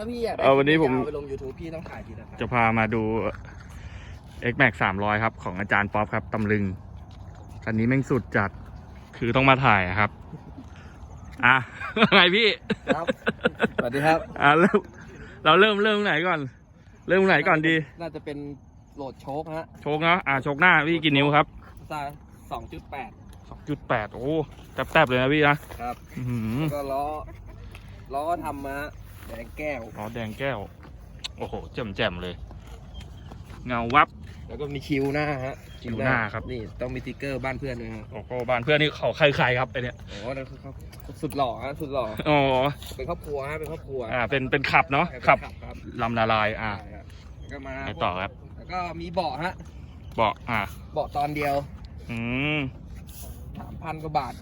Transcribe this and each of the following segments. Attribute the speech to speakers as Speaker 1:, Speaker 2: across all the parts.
Speaker 1: ถ้าพี่อยากได้
Speaker 2: เอาวันนี้ผม
Speaker 1: ยาวไปลง YouTube พี่ต้องถ่ายทีละครั้ง
Speaker 2: จะพามาดู X Max 300 ครับ ของอาจารย์ป๊อปครับตำลึง คันนี้แม่งสุดจัด คือต้องมาถ่ายอะครับ อะ ไงพี่
Speaker 1: ครับ สวัสดีครับ
Speaker 2: อะเริ่มเราเริ่มเริ่มไหนก่อน เริ่มไหนก่อนดี
Speaker 1: น่าจะเป็นโหลดโชคฮะ
Speaker 2: โชกเนาะอะโชกหน้าพี่กี่นิ้วครับ
Speaker 1: ซาสองจุดแปด
Speaker 2: 2.8โอ้แทบๆเลยนะพี่นะครับ อื้อหือ
Speaker 1: แล้วก็ล้อล้อทำมา แดงแก้ว
Speaker 2: อ๋อแดงแก้ว โอ้โหแจ่มๆเลย เงาวับ
Speaker 1: แล้วก็มีคิวหน้าฮะ
Speaker 2: คิ้วหน้าครับ
Speaker 1: นี่ต้องมีสติ๊กเกอร์บ้านเพื่อนด้วยฮะ
Speaker 2: โอ้โหบ้านเพื่อนนี่เขาใครๆครับไอเนี่ย
Speaker 1: โอ้โหนั่นคือเขาสุดหล่อฮะสุดหล่อ
Speaker 2: อ๋อ
Speaker 1: เป็นครอบครัวฮะเป็นครอบครัว
Speaker 2: อ่าเป็นเป็นขับเนาะ
Speaker 1: เป็น
Speaker 2: ขับ
Speaker 1: ครับ
Speaker 2: ลำนาลายอ่า
Speaker 1: ใช่ครับแล้วก็มา
Speaker 2: ไปต่อครับ
Speaker 1: แล้วก็มีเบาะฮะ
Speaker 2: เบาะอ่า
Speaker 1: เบาะตอนเดียว
Speaker 2: อืม
Speaker 1: สามพันกว่าบาท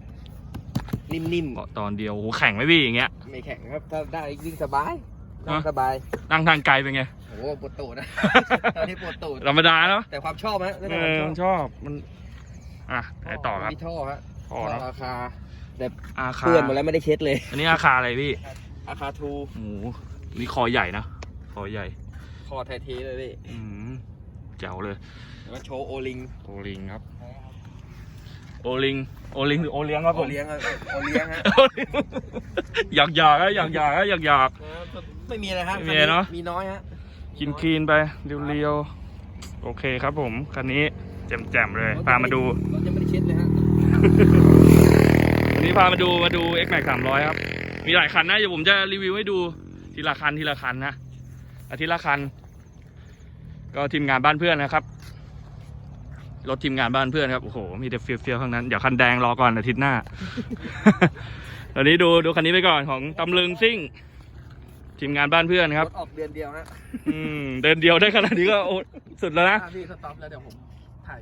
Speaker 1: นิ่ม
Speaker 2: เบาะตอนเดียวโอ้โหแข่งไหมพี่อย่างเงี้ย
Speaker 1: ๆไม่แข็งครับ ถ้าได้ยิ่งสบายนั่ง
Speaker 2: ฮะ
Speaker 1: สบาย
Speaker 2: นั่งทางไกลเป็นไง
Speaker 1: โอ้โหปวดตูดนะ ตอนนี้ปวดตูด
Speaker 2: ธรรมดาเนาะ
Speaker 1: แต่ความชอบฮะเรื่อง
Speaker 2: เอ
Speaker 1: ความ
Speaker 2: อ
Speaker 1: ชอบ
Speaker 2: มันชอบมัน อะไปต่อครับ
Speaker 1: มีท่อฮะ
Speaker 2: ต่อเนาะ
Speaker 1: ราคา
Speaker 2: อาคา
Speaker 1: เพื่อนหมดแล้วไม่ได้เช็ดเลย
Speaker 2: อันนี้อาคาอะไรพี่
Speaker 1: ราคาทู
Speaker 2: โอ้โหนี่คอใหญ่นะคอใหญ่
Speaker 1: คอไทยเทเลยพี่
Speaker 2: อืมแจ๋วเลย
Speaker 1: แล้วก็โชว์โอลิง
Speaker 2: โอลิงครับ โอลิง โอลิงหรือโอเลี้ยงครับ
Speaker 1: โอ
Speaker 2: ผม
Speaker 1: เลี้ยงอะโอเลี้ยงฮะ
Speaker 2: อยากอยากอะอยากอยากอะอยากอยาก
Speaker 1: ไม่มีอะไรฮะ
Speaker 2: ไม่มีอะไรเนอะ
Speaker 1: มีน้อยฮะ
Speaker 2: กินคลีนไปเรียวๆ โอเคครับผม คันนี้แจ่มๆเลยพามาดู
Speaker 1: รถยังไม่ได้เช็ดเลยฮะ
Speaker 2: วันนี้พามาดูมาดู X Max 300 ครับ มีหลายคันนะเดี๋ยวผมจะรีวิวให้ดูทีละคันทีละคันนะอาทิตย์ละคัน ก็ทีมงานบ้านเพื่อนนะครับ รถทีมงานบ้านเพื่อนครับ โอ้โห มีแต่เฟี้ยวๆทั้งนั้น เดี๋ยวคันแดงรอก่อนอาทิตย์หน้า ตอนนี้ดูดูคันนี้ไปก่อนของตำลึงซิ่ง ทีมงานบ้านเพื่อนครับ
Speaker 1: รถออกเดือนเดียวฮะ
Speaker 2: อืมเดินเดียวได้ขนาดนี้ก็โอ้สุดแล้วนะ
Speaker 1: ถ้าพี่สต็อปแล้วเดี๋ยวผม